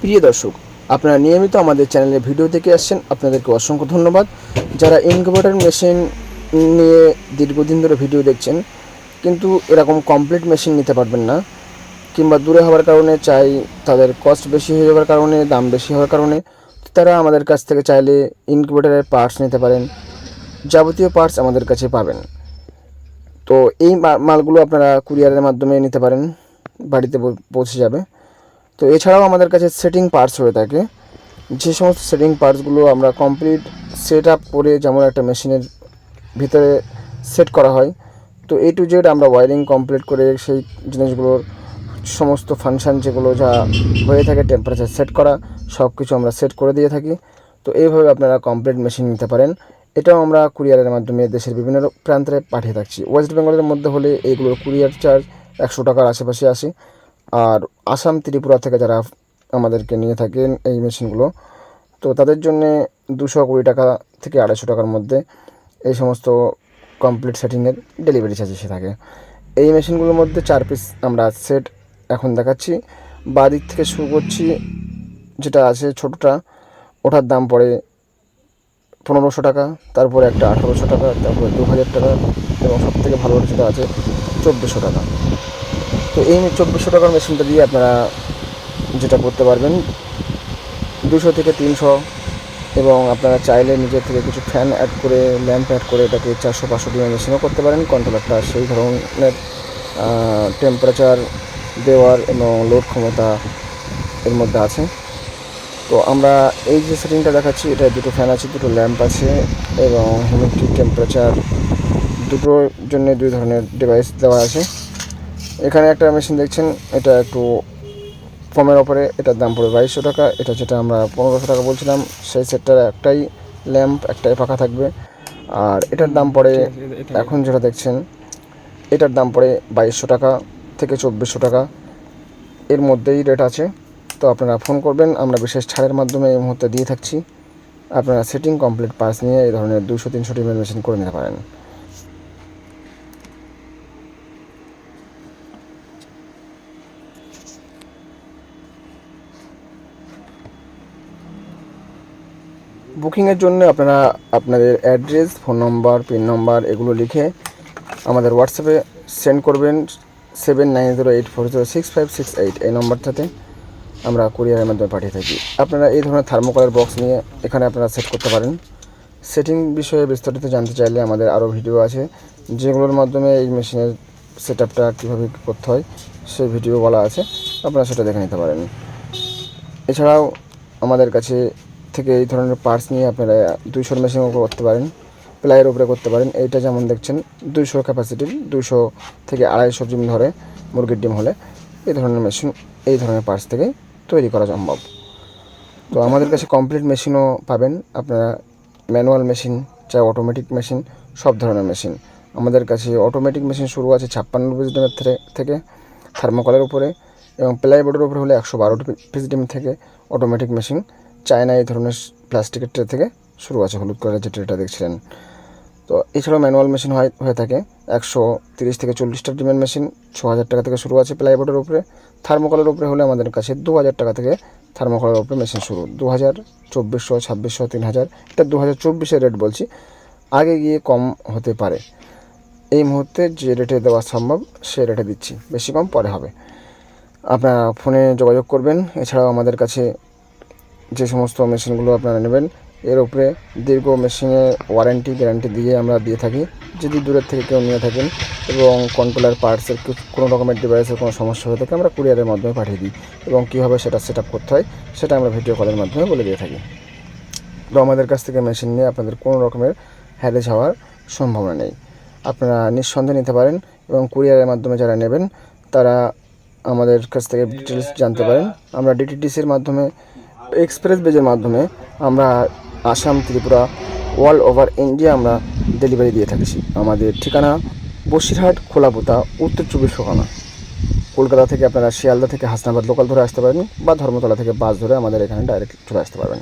প্রিয় দর্শক, আপনারা নিয়মিত আমাদের চ্যানেলে ভিডিও দেখে আসছেন। আপনাদেরকে অসংখ্য ধন্যবাদ। যারা ইনকিউবেটর মেশিন নিয়ে দীর্ঘদিন ধরে ভিডিও দেখছেন, কিন্তু এরকম কমপ্লিট মেশিন নিতে পারবেন না, কিংবা দূরে হওয়ার কারণে চাই তাদের কস্ট বেশি হয়ে যাওয়ার কারণে, দাম বেশি হওয়ার কারণে, তারা আমাদের কাছ থেকে চাইলে ইনকিউবেটরের পার্টস নিতে পারেন, যাবতীয় পার্টস আমাদের কাছে পাবেন। তো এই মালগুলো আপনারা কুরিয়ারের মাধ্যমে নিতে পারেন, বাড়িতে পৌঁছে যাবে। তো এছাড়াও আমাদের কাছে সেটিং পার্টস হয়ে থাকে। যে সমস্ত সেটিং পার্টসগুলো আমরা কমপ্লিট সেট আপ করে যেমন একটা মেশিনের ভিতরে সেট করা হয়, তো এ টু জেড আমরা ওয়ারিং কমপ্লিট করে সেই জিনিসগুলোর সমস্ত ফাংশন যেগুলো যা হয়ে থাকে টেম্পারেচার সেট করা সব কিছু আমরা সেট করে দিয়ে থাকি। তো এইভাবে আপনারা কমপ্লিট মেশিন নিতে পারেন। এটাও আমরা কুরিয়ারের মাধ্যমে দেশের বিভিন্ন প্রান্তে পাঠিয়ে থাকছি। ওয়েস্ট বেঙ্গলের মধ্যে হলে এইগুলোর কুরিয়ার চার্জ একশো টাকার আশেপাশে আসে। আর আসাম ত্রিপুরা থেকে যারা আমাদেরকে নিয়ে থাকেন এই মেশিনগুলো, তো তাদের জন্য দুশো কুড়ি টাকা থেকে আড়াইশো টাকার মধ্যে এই সমস্ত কমপ্লিট সেটিংয়ের ডেলিভারি চার্জ এসে থাকে। এই মেশিনগুলোর মধ্যে চার পিস আমরা সেট এখন দেখাচ্ছি। বাঁ দিক থেকে শুরু করছি, যেটা আছে ছোটোটা, ওটার দাম পড়ে পনেরোশো টাকা, তারপরে একটা আঠারোশো টাকা, তারপরে দু হাজার টাকা, এবং সব থেকে ভালো যেটা আছে চব্বিশশো টাকা। তো এই চব্বিশশো টাকার মেশিনটা দিয়ে আপনারা যেটা করতে পারবেন, দুশো থেকে তিনশো, এবং আপনারা চাইলে নিজের থেকে কিছু ফ্যান অ্যাড করে ল্যাম্প অ্যাড করে এটাকে চারশো, পাঁচশো ডিমের মেশিনও করতে পারেন। কন্ট্রোলারটা সেই ধরনের টেম্পারেচার দেওয়ার এবং লোড ক্ষমতা এর মধ্যে আছে। তো আমরা এই যে সেটিংটা দেখাচ্ছি এটা দুটো ফ্যান আছে, দুটো ল্যাম্প আছে এবং হিউমিডিটি টেম্পারেচার দুটোর জন্য দুই ধরনের ডিভাইস দেওয়া আছে। এখানে একটা মেশিন দেখছেন, এটা একটু কমের ওপরে, এটার দাম পড়বে বাইশশো টাকা, এটা যেটা আমরা পনেরোশো টাকা বলছিলাম, সেই সেটটার একটাই ল্যাম্প একটাই পাখা থাকবে। আর এটার দাম পড়ে, এখন যেটা দেখছেন, এটার দাম পড়ে বাইশশো টাকা থেকে চব্বিশশো টাকা। এর মধ্যেই রেট আছে, তো আপনারা ফোন করবেন, আমরা বিশেষ ছাড়ের মাধ্যমে এই মুহূর্তে দিয়ে থাকছি। আপনারা সেটিং কমপ্লিট পাস নিয়ে এই ধরনের দুশো তিনশো টিমের মেশিন করে নিতে পারেন। বুকিংয়ের জন্য আপনারা আপনাদের address, phone number, pin number এগুলো লিখে আমাদের হোয়াটসঅ্যাপে সেন্ড করবেন seven nine zero eight four zero six five six eight এই নম্বরটাতে আমরা কুরিয়ারের মাধ্যমে পাঠিয়ে থাকি। আপনারা এই ধরনের থার্মোকলের বক্স নিয়ে এখানে আপনারা সেট করতে পারেন। সেটিং বিষয়ে বিস্তারিত জানতে চাইলে আমাদের আরও ভিডিও আছে, যেগুলোর মাধ্যমে এই মেশিনের সেট আপটা কীভাবে করতে হয়, সেই ভিডিও বলা আছে, আপনারা সেটা দেখে নিতে পারেন। এছাড়াও আমাদের কাছে থেকে এই ধরনের পার্টস নিয়ে আপনারা দুইশোর মেশিনও করতে পারেন, প্লাইয়ের উপরে করতে পারেন। এইটা যেমন দেখছেন, দুইশো ক্যাপাসিটির দুশো থেকে আড়াইশো ডিম ধরে মুরগির ডিম হলে এই ধরনের মেশিন এই ধরনের পার্টস থেকে তৈরি করা সম্ভব। তো আমাদের কাছে কমপ্লিট মেশিনও পাবেন। আপনারা ম্যানুয়াল মেশিন চাই অটোমেটিক মেশিন সব ধরনের মেশিন আমাদের কাছে অটোমেটিক মেশিন শুরু আছে ছাপ্পান্ন পিস ডিমের থেকে থার্মোকলের উপরে এবং প্লাইবোর্ডের উপরে হলে একশো বারো পিস ডিম থেকে অটোমেটিক মেশিন চায়না এই ধরনের প্লাস্টিকের ট্রে থেকে শুরু আছে, হলুদ কালারের যে ট্রেটা দেখছিলেন। তো এছাড়াও ম্যানুয়াল মেশিন হয়, হয়ে থাকে। একশো তিরিশ থেকে চল্লিশটা ডিমের মেশিন ছ হাজার টাকা থেকে শুরু আছে প্লাইবোর্ডের উপরে। থার্মোকলের উপরে হলে আমাদের কাছে দু হাজার টাকা থেকে থার্মোকলের উপরে মেশিন শুরু। দু হাজার চব্বিশশো, ছাব্বিশশো তিন হাজার এটা দু হাজার চব্বিশের রেট বলছি। আগে গিয়ে কম হতে পারে। এই মুহূর্তে যে রেটে দেওয়া সম্ভব, সে রেটে দিচ্ছি। বেশি কম পরে হবে। আপনারা ফোনে যোগাযোগ করবেন। এছাড়াও আমাদের কাছে যে সমস্ত মেশিনগুলো আপনারা নেবেন, এর উপরে দীর্ঘ মেশিনে ওয়ারেন্টি গ্যারান্টি দিয়ে আমরা দিয়ে থাকি। যদি দূরের থেকে কেউ নিয়ে থাকেন এবং কন্ট্রোলার পার্টসের কোনো রকমের ডিভাইসের কোনো সমস্যা হয়ে থাকে, আমরা কুরিয়ারের মাধ্যমে পাঠিয়ে দিই এবং কীভাবে সেটা সেট করতে হয়, সেটা আমরা ভিডিও কলের মাধ্যমে বলে দিয়ে থাকি। তো আমাদের কাছ থেকে মেশিন নিয়ে আপনাদের কোনো রকমের হ্যারেজ হওয়ার সম্ভাবনা নেই। আপনারা নিঃসন্দেহে নিতে পারেন এবং কুরিয়ারের মাধ্যমে যারা নেবেন, তারা আমাদের কাছ থেকে ডিটেলস জানতে পারেন। আমরা ডিটিডিসির মাধ্যমে এক্সপ্রেস বেজের মাধ্যমে আমরা Assam, Tripura all over India আমরা ডেলিভারি দিয়ে থাকি। আমাদের ঠিকানা বসিরহাট, খোলাপোতা, উত্তর চব্বিশ পরগনা। কলকাতা থেকে আপনারা শিয়ালদা থেকে হাসনাবাদ লোকাল ধরে আসতে পারেন বা ধর্মতলা থেকে বাস ধরে আমাদের এখানে ডাইরেক্ট চলে আসতে পারবেন।